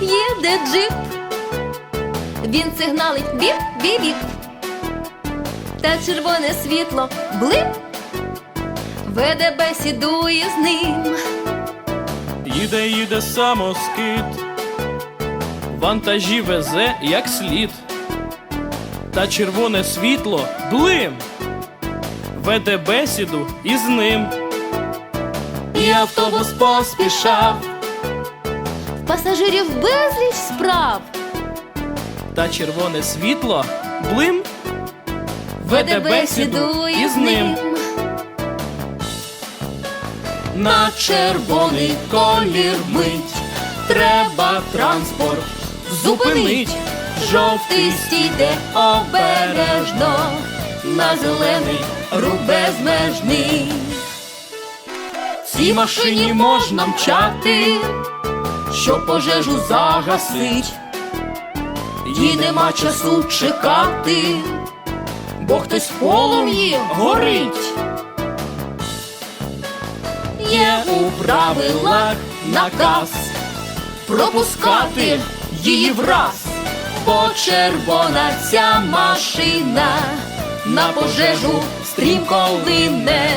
їде джип. Він сигналить біп, біп, біп. Та червоне світло блип. Веде бесідує з ним. Їде, їде самоскид, вантажі везе як слід, та червоне світло блим, веде бесіду із ним. І автобус поспішав, пасажирів безліч справ. та червоне світло блим, веде бесіду із ним. На червоний колір мить, треба транспорт зупинить. Жовтий стійте обережно, на зелений рух безмежний. Цій машині можна мчати, щоб пожежу загасить. Їй нема часу чекати, бо хтось в полум'ї горить. Є у правилах наказ пропускати її враз, бо червона ця машина на пожежу стрімко лине.